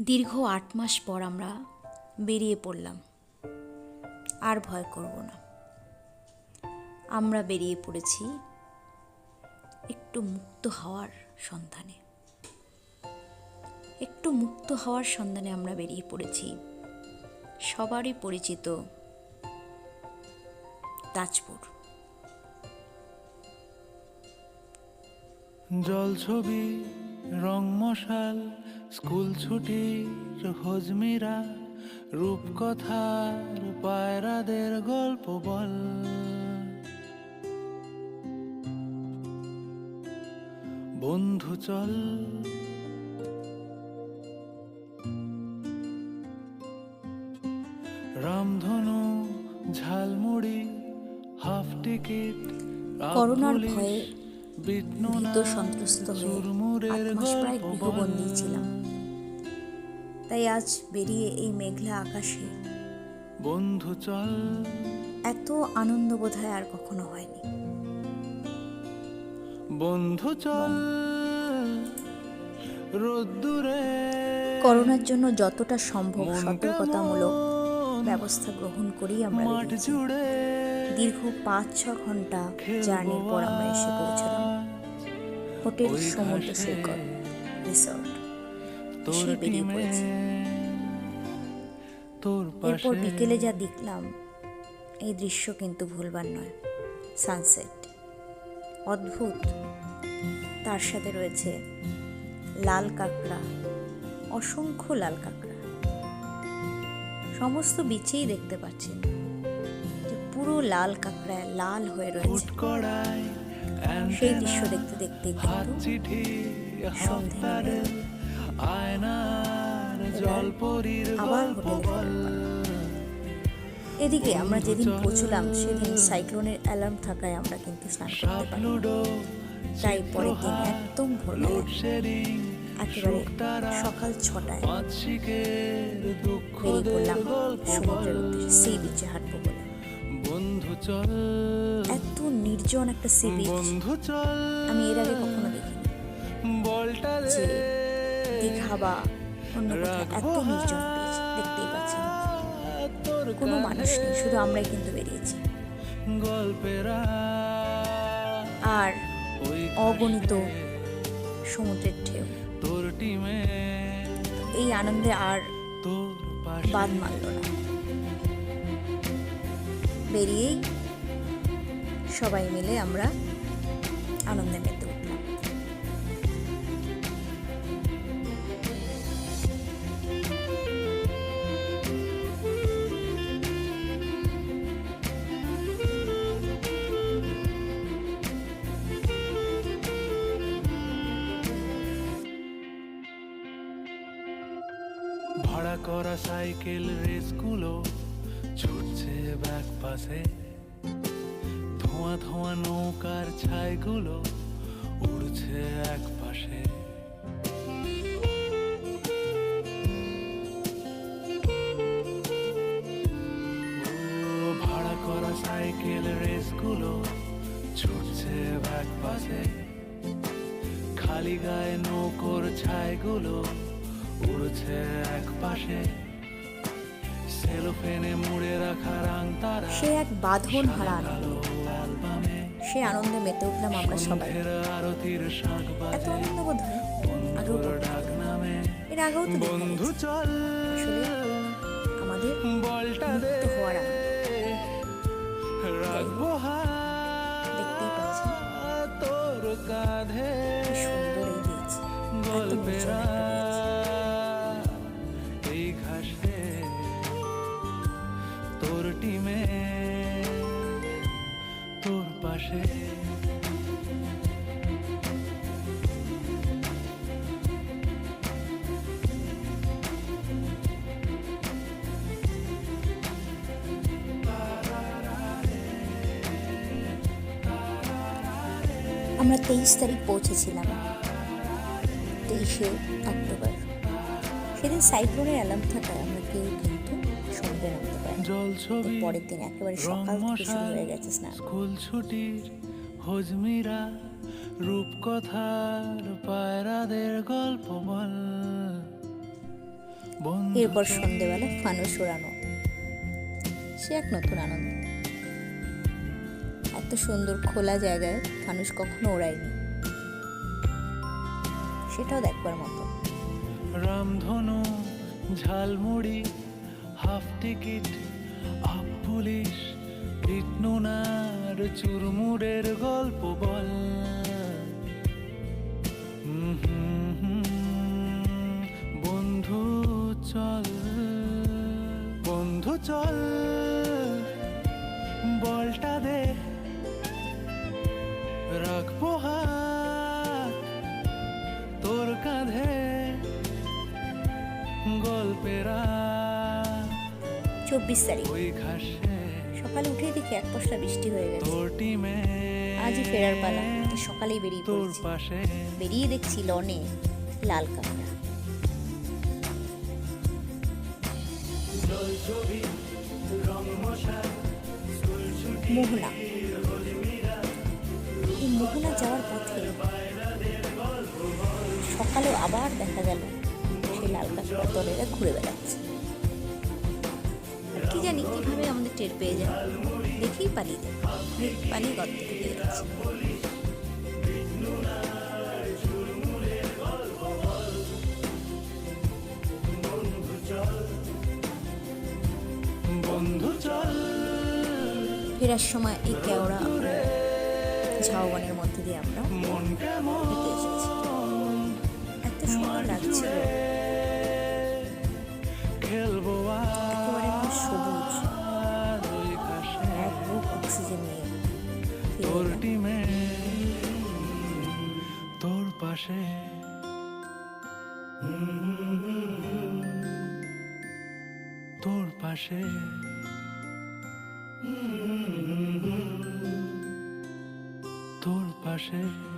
দীর্ঘ আট মাস পর আমরা বেরিয়ে পড়লাম। আর ভয় করব না। আমরা বেরিয়ে পড়েছি একটু মুক্ত হওয়ার সন্ধানে। একটু মুক্ত হওয়ার সন্ধানে আমরা বেরিয়ে পড়েছি। সবারই পরিচিত তাজপুর। জল ছবি রং মশাল স্কুল ছুটির হজমিরা রূপকথার পায়রাদের গল্প বল। বন্ধু চল। রামধনু ঝালমুড়ি হাফ টিকিট করোনার ভয়ে ভীত সন্ত্রস্ত হয়ে আট মাস প্রায় গৃহবন্দী ছিলাম। তাই আজ বেরিয়ে এই মেঘলা আকাশে বন্ধু চল। এত আনন্দ বোধহয় আর কখনো হয়নি। বন্ধু চল। রোদ্দুরে করোনার জন্য যতটা সম্ভব সতর্কতামূলক ব্যবস্থা গ্রহণ করেই আমরা দীর্ঘ পাঁচ ছ ঘণ্টা জার্নির পর আমরা এসে পৌঁছলাম। হোটেল সমুদ্র সৈকত রিসর্ট। বেরিয়ে এরপর বিকেলে যা দেখলাম এই দৃশ্য কিন্তু ভুলবার নয়। সানসেট। অদ্ভুত। তার সাথে রয়েছে লাল কাঁকড়া অসংখ্য লাল কাঁকড়া। সমস্ত বিচেই দেখতে পাচ্ছেন যে পুরো লাল কাঁকড়ায় লাল হয়ে রয়েছে। সেই দৃশ্য দেখতে দেখতে আবার এদিকে আমরা যেদিন পৌঁছলাম সেদিন সাইক্লোনের অ্যালার্ম থাকায় আমরা কিন্তু স্নান করতে পারি তাই পরের দিন একদম ভোরবেলা লোডশেডিং একেবারে সকাল ছটায় বেরিয়ে পড়লাম সমুদ্রের উদ্দেশ্যে সি বিচে হাঁটবো বলে। চল এত নির্জন একটা সি বিচ চল আমি এর আগে কখনো দেখিনি। যে দীঘা বা অন্য কোথাও এত নির্জন বিচ দেখতেই পাচ্ছেন তোর কোনো মানুষ নেই শুধু আমরাই কিন্তু বেরিয়েছি। গল্পেরা আর অগণিত সমুদ্রের ঢেউ। তোর টিমে। এই আনন্দে আর বাদ মানল না। বেরিয়েই সবাই মিলে আমরা আনন্দে মেতে ভাড়া করা সাইকেল রেসগুলো ছুটছে ব্যাক পাশে। ধোঁয়া ধোঁয়া নৌকার ছাইগুলো উড়ছে এক পাশে। ভাড়া করা সাইকেল রেসগুলো ছুটছে ব্যাক পাশে। খালি গায়ে নৌকোর ছাইগুলো উড়ছে এক পাশে সেলোফেনে মুড়ে রাখা রাং তারা সে এক বাঁধন হারা আনন্দ সে আনন্দে মেতে উঠলাম আমরা সবাই। এত আনন্দ বোধ হয়? আগেও এর আগেও তো বন্ধু চল। আমাদের বলটা হওয়ার রাখব দেখতেই তোর কাঁধে। সুন্দর গল্পেরা টিমে তোর পাশে। আমরা তেইশ তারিখ পৌঁছেছিলাম তেইশে অক্টোবর। সেদিন সাইক্লোনের অ্যালার্ম থাকায় সমুদ্রে নামতে পারি জল ছবি পরের দিন একেবারে সকাল থেকে শুরু হয়ে গেছে স্নান। স্কুল ছুটির হজমিরা রূপকথার পায়রাদের গল্প বল এরপর সন্ধেবেলা ফানুস ওড়ানো সে এক নতুন আনন্দ। এত সুন্দর খোলা জায়গায় ফানুস কখনো ওড়ায়নি। সেটাও দেখবার মতো। রামধনু ঝালমুড়ি হাফ টিকিট আপ পুলিশ, পিটনুনার চুরমুরের গল্প বল। বন্ধু চল বন্ধু চল, বলটা দে রাখব হাত তোর কাঁধে গল্পেরা চব্বিশ তারিখ। সকালে উঠেই দেখি এক পশলা বৃষ্টি হয়ে গেছে। আজই ফেরার পালা সকালেই বেরিয়ে পড়েছি। বেরিয়ে দেখছি লনে লাল কাঁকড়া। মোহনা। এই মোহনা যাওয়ার পথে সকালে আবার দেখা গেল সেই লাল কাঁকড়ার দলেরা ঘুরে বেড়াচ্ছে। জানি কীভাবে আমাদের টের পেয়ে যায়। দেখেই পালিয়ে যায় পালিয়ে গর্তে ঢুকে যাচ্ছে। ফেরার সময় এই কেওড়া ঝাউবনের মধ্যে দিয়ে আমরা হেঁটে এসেছি। এত সুন্দর লাগছিল খেলব নিয়ে তোর টিমে তোর পাশে। তোর পাশে। তোর পাশে।